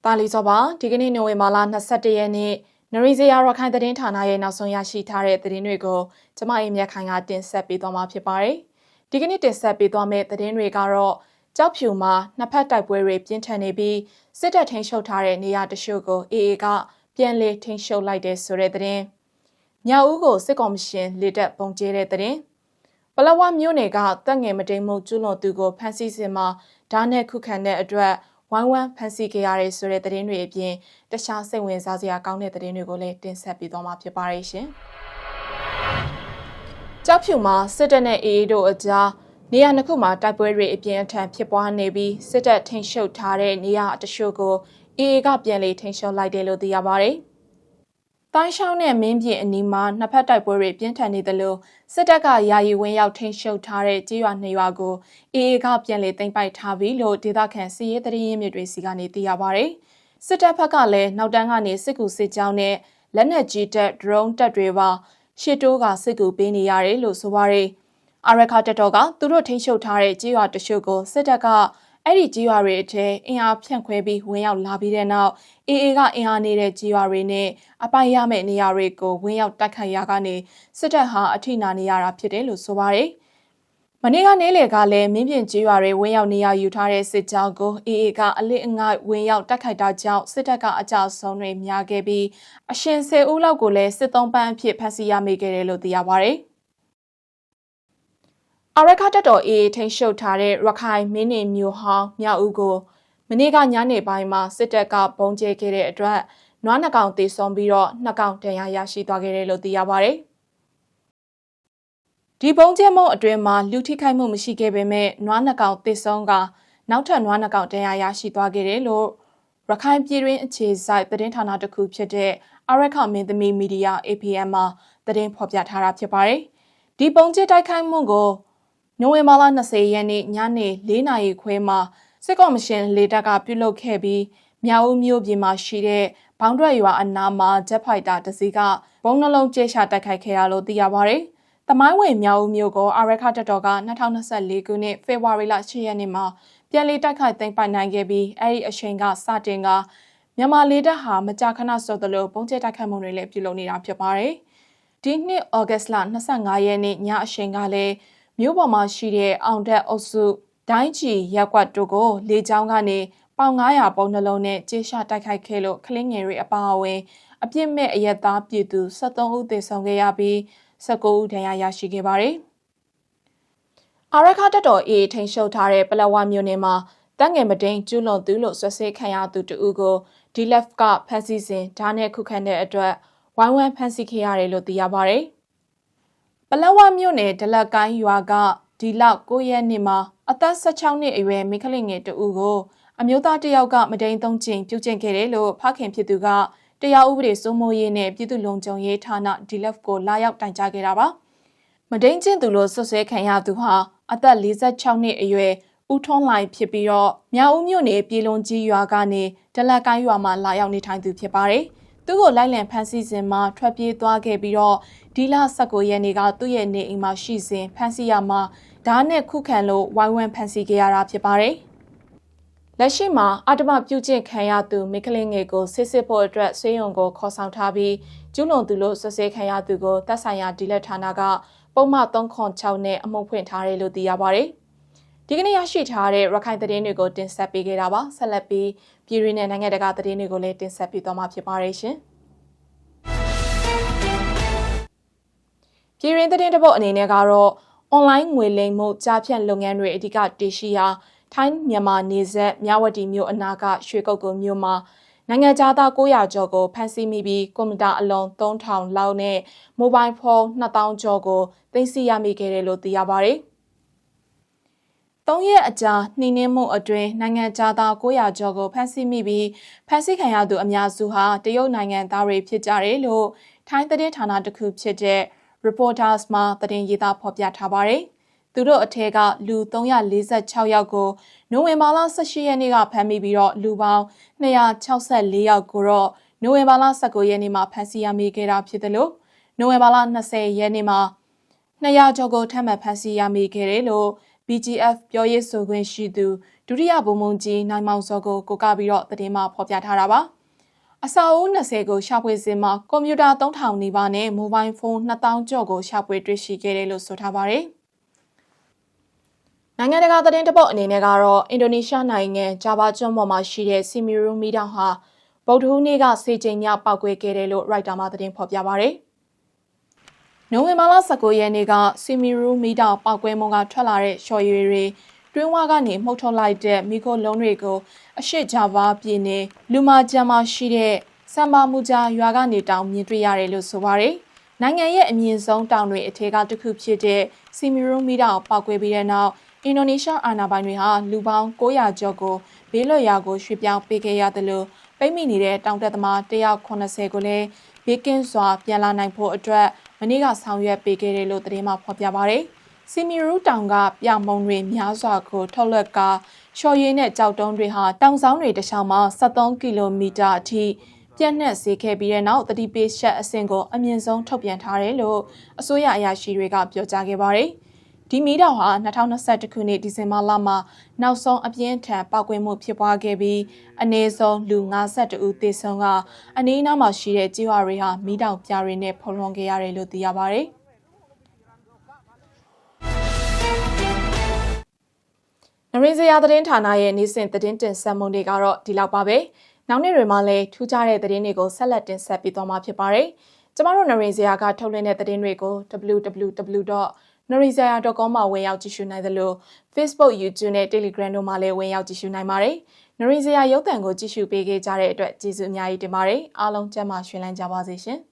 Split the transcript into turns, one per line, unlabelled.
။တာလီစောပါဒီကနေ့နိုဝင်ဘာလ22ရက်နေ့နရီဇေယာရခိုင်သတင်းဌာနရဲ့နောက်ဆုံးရရှိထားတဲ့သတင်းတွေကိုကျမအိမ်မြတ်ခိုင်ကတင်ဆက်ပေးသွားမှာဖြစ်ပါတယ်။ဒီကနေ့တင်ဆက်ပေးသွားမယ့်သတင်းတွေကတော့ကြောက်ဖြူမှာနှစ်ဖက်တိုက်ပွဲတွေပြင်းထန်နေပြီးစစ်တပ်ထိန်းချုပ်ထားတဲ့နေရာတချို့ကိုအေအေကပြန်လည်ထိန်းချုပ်လိုက်တဲ့ဆိုတဲ့သတင်း။မြောက်ဦးကိုစစ်ကောင်ရှင်လေတပ်ပုံကျဲတဲ့သတင်း။ပလဝမြို့နယ်ကတက်ငယ်မတိမ်မှုကျူးလွန်သူကိုဖမ်းဆီးစဉ်မှာဓာတ်နဲ့ခုခံတဲ့အတွက် ဝိုင်းဝန်းဖန်ဆီးခဲ့ရတဲ့ဆိုတဲ့သတင်းတွေအပြင်တခြားစိတ်ဝင်စားစရာကောင်းတဲ့သတင်းတွေကိုလည်းတင်ဆက်ပေးသွားမှာဖြစ်ပါရဲ့ရှင်။ကြောက်ဖြူမှာစစ်တပ်နဲ့အေအေတို့အကြားနေရာနှစ်ခုမှာတိုက်ပွဲတွေအပြင်းအထန်ဖြစ်ပွားနေပြီးစစ်တပ်ထိန်းချုပ်ထားတဲ့နေရာတချို့ကိုအေအေကပြန်လည်ထိန်းချုပ်လိုက်တယ်လို့သိရပါတယ်။ တိုင်းရှောင်းနဲ့မင်းပြင်အနီးမှာနှစ်ဖက်တိုက်ပွဲတွေပြင်းထန်နေသလိုစစ်တပ်ကယာယီဝင်းရောက်ထိန်းချုပ်ထားတဲ့ကြေးရွာနှစ်ရွာကိုအေအေကပြန်လည်သိမ်းပိုက်ထားပြီလို့ဒေသခံစီးရဲတရင်မြစ်တွေစီကနေသိရပါဗျ။စစ်တပ်ဘက်ကလည်းနောက်တန်းကနေစစ်ကူစစ်ကြောင်းနဲ့လက်နက်ကြီးတပ် drone တပ်တွေပါရှစ်တိုးကစစ်ကူပေးနေရတယ်လို့ဆိုပါရယ်။အာရခတပ်တော်ကသူတို့ထိန်းချုပ်ထားတဲ့ကြေးရွာတချို့ကိုစစ်တပ်က အဲ့ဒီကြီးရွာတွေအထဲအင်အားဖြန့်ခွဲပြီးဝင်ရောက်လာပြီးတဲ့နောက်အေအေကအင်အားနေတဲ့ကြီးရွာတွေနဲ့အပိုင်ရမယ့်နေရာတွေကိုဝင်ရောက်တိုက်ခိုက်ရာကနေစစ်တပ်ဟာအထိနာနေရတာဖြစ်တယ်လို့ဆိုပါတယ်။မနေ့ကနေလေကလည်းမင်းပြင်ကြီးရွာတွေဝင်ရောက်နေရယူထားတဲ့စစ်ကြောင်းကိုအေအေကအလစ်အငိုက်ဝင်ရောက်တိုက်ခိုက်တာကြောင့်စစ်တပ်ကအကြဆုံးတွေများခဲ့ပြီးအရှင်ဆယ်ဦးလောက်ကိုလည်းစစ်သုံးပန်းအဖြစ်ဖမ်းဆီးရမိခဲ့တယ်လို့သိရပါတယ်။ အာရခတက်တော်အေးထိန်ရှုပ်ထားတဲ့ရခိုင်မင်းနေမျိုးဟောင်းမြောက်ဦးကိုမနေ့ကညနေပိုင်းမှာစစ်တပ်ကပုံကျဲခဲ့တဲ့အတွက်နွားနှကောင်တေဆုံးပြီးတော့နှကောင်တန်ရာရရှိသွားခဲ့တယ်လို့သိရပါဗျ။ဒီပုံကျဲမုံအတွင်းမှာလူထိခိုက်မှုမရှိခဲ့ပေမဲ့နွားနှကောင်တေဆုံးကနောက်ထပ်နွားနှကောင်တန်ရာရရှိသွားခဲ့တယ်လို့ရခိုင်ပြည်တွင်းအခြေစိုက်သတင်းဌာနတစ်ခုဖြစ်တဲ့အာရခမင်းသမီးမီဒီယာ APM မှာသတင်းဖော်ပြထားတာဖြစ်ပါတယ်။ဒီပုံကျဲတိုက်ခိုက်မှုကို နိုဝင်ဘာလ20ရက်နေ့ညနေ4နာရီခွဲမှာစစ်ကော်မရှင်လေတပ်ကပြုလုပ်ခဲ့ပြီးမြောက်ဦးမြို့ပြင်မှာရှိတဲ့ဘောင်းဒရက်ရွာအနားမှာဂျက်ဖိုက်တာတစ်စီးကဘုံနှလုံးကျဲချတိုက်ခိုက်ခဲ့ရလို့သိရပါဗျ။တမိုင်းဝင်မြောက်ဦးမြို့ကိုအာရခတပ်တော်က2024ခုနှစ်ဖေဖော်ဝါရီလ10ရက်နေ့မှာပြန်လည်တိုက်ခိုက်သိမ်းပိုက်နိုင်ခဲ့ပြီးအဲ့ဒီအချိန်ကစတင်ကမြန်မာလေတပ်ဟာမကြာခဏစောသလိုပုံကျဲတိုက်ခိုက်မှုတွေလည်းပြုလုပ်နေတာဖြစ်ပါတယ်။ဒီနှစ်ဩဂတ်လ25ရက်နေ့ညအချိန်ကလည်း မြို့ပေါ်မှာရှိတဲ့အောင်တက်အုပ်စုဒိုင်းချီရက်ကွက်တို့ကိုလေကြောင်းကနေပေါင်900ပုံနှလုံးနဲ့ကြေးရှာတိုက်ခိုက်ခဲ့လို့ကလင်းငယ်တွေအပါအဝင်အပြစ်မဲ့အရက်သားပြည်သူ73ဦးသေဆုံးခဲ့ရပြီး19ဦးဒဏ်ရာရရှိခဲ့ပါတယ်။အာရခတက်တော်အေးထိန်ရှုပ်ထားတဲ့ပလဝမြို့နယ်မှာတန်းငယ်မတိန်ကျူးလွန်သူလို့ဆွဆွဲခံရသူတဦးကိုဒီလက်ကဖမ်းဆီးစဉ်ဓာတ်နဲ့ခုခံတဲ့အတွက်ဝိုင်းဝန်းဖမ်းဆီးခဲ့ရတယ်လို့သိရပါတယ်။ ပလဝမြို့နယ်ဒလက်ကိုင်းရွာကဒီလောက်9ရက်နေ့မှာအသက်16နှစ်အရွယ်မိခလင်ငယ်တဦးကိုအမျိုးသားတယောက်ကမဒိန်သုံးချိန်ပြုတ်ကျင့်ခဲ့တယ်လို့ဖခင်ဖြစ်သူကတရားဥပဒေစိုးမိုးရေးနဲ့ပြည်သူ့လုံခြုံရေးဌာနဒီလက်ကိုလာရောက်တိုင်ကြားခဲ့တာပါမဒိန်ကျင့်သူလို့ဆွဆွဲခံရသူဟာအသက်46နှစ်အရွယ်ဦးထွန်းလိုက်ဖြစ်ပြီးတော့မြောက်ဦးမြို့နယ်ပြည်လုံကြီးရွာကနေဒလက်ကိုင်းရွာမှာလာရောက်နေထိုင်သူဖြစ်ပါတယ်။ သူ့ကိုလိုက်လံဖမ်းဆီးစဉ်မှာထွက်ပြေးသွားခဲ့ပြီးတော့ဒီလ19ရက်နေ့ကသူ့ရဲ့နေအိမ်မှာရှိစဉ်ဖမ်းဆီးရမှာဓာတ်နဲ့ခုခံလို့ဝိုင်းဝန်းဖမ်းဆီးခဲ့ရတာဖြစ်ပါတယ်။လက်ရှိမှာအတ္တမပြုကျင့်ခံရသူမိကလင်းငယ်ကိုစစ်စစ်ဖို့အတွက်ဆွေးရုံကိုခေါ်ဆောင်ထားပြီးကျူးလွန်သူလို့ဆွဆွဲခံရသူကိုတပ်ဆိုင်ရာဒီလက်ဌာနကပုံမှန်306နဲ့အမှုဖွင့်ထားတယ်လို့သိရပါတယ်။ ဒီကနေ့ရရှိထားတဲ့ရခိုင်သတင်းတွေကိုတင်ဆက်ပေးခဲ့တာပါဆက်လက်ပြီးပြည်ရင်းနဲ့နိုင်ငံတကာသတင်းတွေကိုလည်းတင်ဆက်ပေးသွားမှာဖြစ်ပါတယ်ရှင်ပြည်ရင်းသတင်းတပုတ်အနေနဲ့ကတော့ online ငွေလိမ်မှုကြားဖြတ်လုပ်ငန်းတွေအဓိကတည်ရှိရာထိုင်းမြန်မာနေဆက်မြဝတီမြို့အနာကရွှေကုတ်ကုန်းမြို့မှာနိုင်ငံသား900ကျော်ကိုဖမ်းဆီးမိပြီးကွန်ပျူတာအလုံး3000လောက်နဲ့မိုဘိုင်းဖုန်း2000ကျော်ကိုသိမ်းဆည်းရမိခဲ့တယ်လို့သိရပါတယ်။ ၃ရက်အကြာနှိမ့်နှင်းမှုအတွင်းနိုင်ငံသား900ကျော်ကိုဖမ်းဆီးမိပြီးဖမ်းဆီးခံရသူအများစုဟာတရုတ်နိုင်ငံသားတွေဖြစ်ကြတယ်လို့ထိုင်းသတင်းဌာနတစ်ခုဖြစ်တဲ့ Reporters မှာသတင်းရေးသားဖော်ပြထားပါတယ်။သူတို့အထက်ကလူ346ယောက်ကိုနိုဝင်ဘာလ18ရက်နေ့ကဖမ်းမိပြီးတော့လူပေါင်း264ယောက်ကိုတော့နိုဝင်ဘာလ19ရက်နေ့မှာဖမ်းဆီးရမိခဲ့တာဖြစ်တယ်လို့နိုဝင်ဘာလ20ရက်နေ့မှာ200ကျော်ကိုထပ်မံဖမ်းဆီးရမိခဲ့တယ်လို့ BGF ပြောရေးဆိုခွင့်ရှိသူဒုတိယဗိုလ်မှူးကြီးနိုင်မောင်စောကိုကိုကပြီးတော့သတင်းမှဖော်ပြထားတာပါအစာအုပ်20ကိုရှာဖွေစဉ်မှာကွန်ပျူတာ3000နီးပါးနဲ့မိုဘိုင်းဖုန်း2000ကျော်ကိုရှာဖွေတွေ့ရှိခဲ့တယ်လို့ဆိုထားပါတယ်။နိုင်ငံတကာသတင်းတပုတ်အနေနဲ့ကတော့အင်ဒိုနီးရှားနိုင်ငံဂျာဗာကျွန်းပေါ်မှာရှိတဲ့စီမီရူမီတောင်ဟာဗုဒ္ဓဟူးနေ့ကစေချိန်မြောက်ပောက်ကွဲခဲ့တယ်လို့ရိုက်တာမှသတင်းဖော်ပြပါရယ်။ နိုဝင်ဘာလ19ရက်နေ့ကစီမီရူမီတောင်ပောက်ကွဲမှုကထွက်လာတဲ့ရှော်ရည်တွေတွင်းဝါကနေမှုတ်ထုတ်လိုက်တဲ့မီခိုလုံးတွေကိုအရှိဂျာဗာပြည်နယ်လူမာဂျာမှာရှိတဲ့စမ်ဘာမူဂျာရွာကနေတောင်မြင်တွေ့ရတယ်လို့ဆိုပါရယ်။နိုင်ငံရဲ့အမြင့်ဆုံးတောင်တွေအထက်ကတစ်ခုဖြစ်တဲ့စီမီရူမီတောင်ပောက်ကွဲပြီးတဲ့နောက်အင်ဒိုနီးရှားအာဏာပိုင်တွေဟာလူပေါင်း900ကျော်ကိုဘေးလွတ်ရာကိုရွှေ့ပြောင်းပေးခဲ့ရတယ်လို့ပိတ်မိနေတဲ့တောင်တက်သမား180ကိုလည်းဘေးကင်းစွာပြန်လာနိုင်ဖို့အတွက် မနေ့ကဆောင်ရွက်ပေးခဲ့တယ်လို့သတင်းမှဖော်ပြပါရယ်စီမီရူတောင်ကပြမုံတွေများစွာကိုထုတ်လွှတ်ကာရှော်ရည်နဲ့ကြောက်တုံးတွေဟာတောင်ဆောင်တွေတစ်ချောင်းမှာ73ကီလိုမီတာအထိပြန့်နှံ့စေခဲ့ပြီးတဲ့နောက်တတိပေးရှက်အဆင့်ကိုအမြင့်ဆုံးထုတ်ပြန်ထားတယ်လို့အစိုးရအရာရှိတွေကပြောကြားခဲ့ပါတယ်။ ဒီမီးတောင်ဟာ2021ခုနှစ်ဒီဇင်ဘာလမှာနောက်ဆုံးအပြင်းထန်ပောက်ကွဲမှုဖြစ်ပွားခဲ့ပြီးအနည်းဆုံးလူ52ဦးသေဆုံးကအနီးအနားမှာရှိတဲ့ကြေးရွာတွေဟာမီးတောင်ပြားတွေနဲ့ဖုံးလွှမ်းခဲ့ရတယ်လို့သိရပါတယ်။နရင်းစရာသတင်းဌာနရဲ့နေ့စဉ်သတင်းတင်ဆက်မှုတွေကတော့ဒီလောက်ပါပဲ။နောက်နေ့တွေမှာလည်းထူးခြားတဲ့သတင်းတွေကိုဆက်လက်တင်ဆက်ပေးသွားမှာဖြစ်ပါတယ်။ကျမတို့နရင်းစရာကထုတ်လွှင့်တဲ့သတင်းတွေကို www. narizaya.com မှာဝင်ရောက်ကြည့်ရှုနိုင်သလို Facebook, YouTube နဲ့ Telegram တို့မှာလည်းဝင်ရောက်ကြည့်ရှုနိုင်ပါတယ်။ narizaya ရုပ်သံကိုကြည့်ရှုပေးခဲ့ကြတဲ့အတွက်ကျေးဇူးအများကြီးတင်ပါတယ်။အားလုံးကျမ်းမာရွှင်လန်းကြပါစေရှင်။